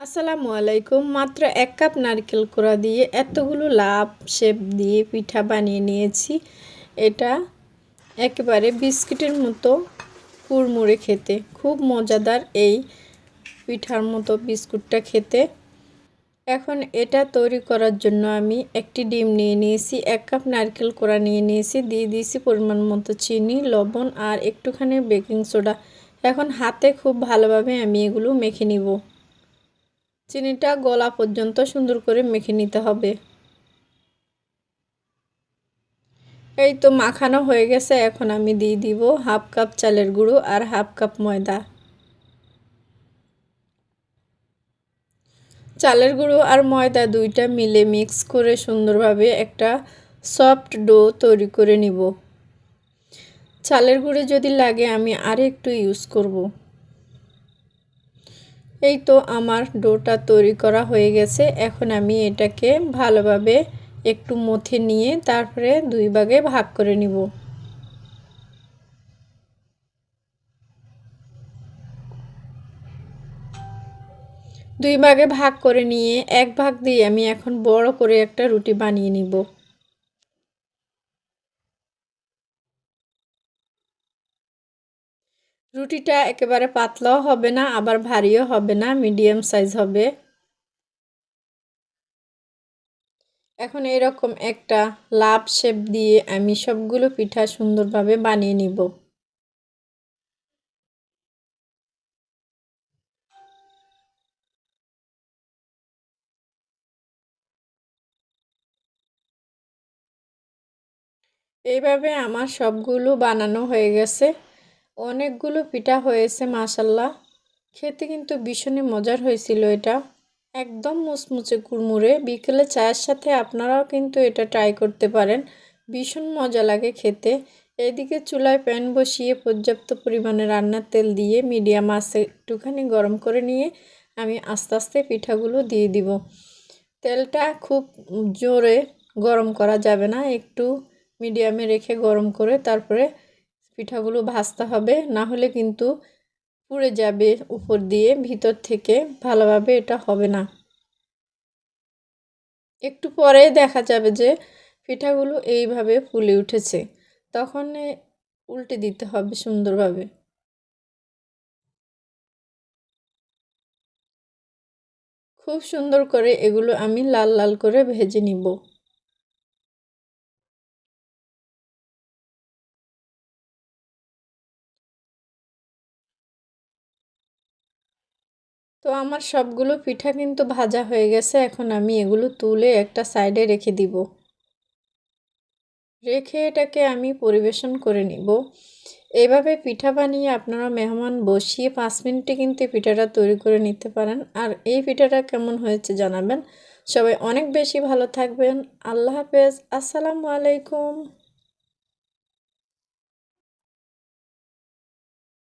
আসসালামু আলাইকুম। মাত্র এক কাপ নারকেল কোড়া দিয়ে এতগুলো লাভ শেপ দিয়ে পিঠা বানিয়ে নিয়েছি। এটা একেবারে বিস্কিটের মতো কুড়মুড়ে খেতে। খুব মজাদার এই পিঠার মতো বিস্কুটটা খেতে। এখন এটা তৈরি করার জন্য আমি একটি ডিম নিয়ে নিয়েছি, এক কাপ নারকেল কোড়া নিয়ে নিয়েছি, দিয়ে দিয়েছি পরিমাণ মতো চিনি, লবণ আর একটুখানি বেকিং সোডা। এখন হাতে খুব ভালোভাবে আমি এগুলো মেখে নিব। চিনিটা গলা পর্যন্ত সুন্দর করে মেখে নিতে হবে। এই তো মাখানো হয়ে গেছে, এখন আমি দিয়ে দিব হাফ কাপ চালের গুঁড়ো আর হাফ কাপ ময়দা। চালের গুঁড়ো আর ময়দা দুইটা মিলে মিক্স করে সুন্দরভাবে একটা সফট ডো তৈরি করে নিব। চালের গুঁড়ো যদি লাগে আমি আর একটু ইউজ করব। এই তো আমার ডোটা তৈরি করা হয়ে গেছে। এখন আমি এটাকে ভালোভাবে একটু মথে নিয়ে তারপরে দুই ভাগে ভাগ করে নিব। দুই ভাগে ভাগ করে নিয়ে এক ভাগ দিয়ে আমি এখন বড় করে একটা রুটি বানিয়ে নিব। রুটিটা একেবারে পাতলাও হবে না, আবার ভারীও হবে না, মিডিয়াম সাইজ হবে। এখন এরকম একটা লাভ শেপ দিয়ে আমি সবগুলো পিঠা সুন্দরভাবে বানিয়ে নিব। এইভাবে আমার সবগুলো বানানো হয়ে গেছে। অনেকগুলো পিঠা হয়েছে মাসাল্লাহ খেতে কিন্তু ভীষণই মজার হয়েছিল এটা। একদম মুচমুচে কুড়মুড়ে। বিকেলে চায়ের সাথে আপনারাও কিন্তু এটা ট্রাই করতে পারেন। ভীষণ মজা লাগে খেতে। এদিকে চুলায় প্যান বসিয়ে পর্যাপ্ত পরিমাণে রান্নার তেল দিয়ে মিডিয়াম আঁচে একটুখানি গরম করে নিয়ে আমি আস্তে আস্তে পিঠাগুলো দিয়ে দিব। তেলটা খুব জোরে গরম করা যাবে না। একটু মিডিয়ামে রেখে গরম করে তারপরে পিঠাগুলো ভাজতে হবে, না হলে কিন্তু পুড়ে যাবে উপর দিয়ে, ভিতর থেকে। ভালোভাবে এটা হবে না। একটু পরে দেখা যাবে যে পিঠাগুলো এইভাবে ফুলে উঠেছে। তখন উল্টে দিতে হবে সুন্দরভাবে। খুব সুন্দর করে এগুলো আমি লাল লাল করে ভেজে নিব। তো আমার সবগুলো পিঠা কিন্তু ভাজা হয়ে গেছে। এখন আমি এগুলো তুলে একটা সাইডে রেখে দিব। রেখে এটাকে আমি পরিবেশন করে নিব। এভাবে পিঠা বানিয়ে আপনারা মেহমান বসিয়ে পাঁচ মিনিটে কিন্তু পিঠাটা তৈরি করে নিতে পারেন। আর এই পিঠাটা কেমন হয়েছে জানাবেন। সবাই অনেক বেশি ভালো থাকবেন। আল্লাহ হাফেজ। আসসালামু আলাইকুম।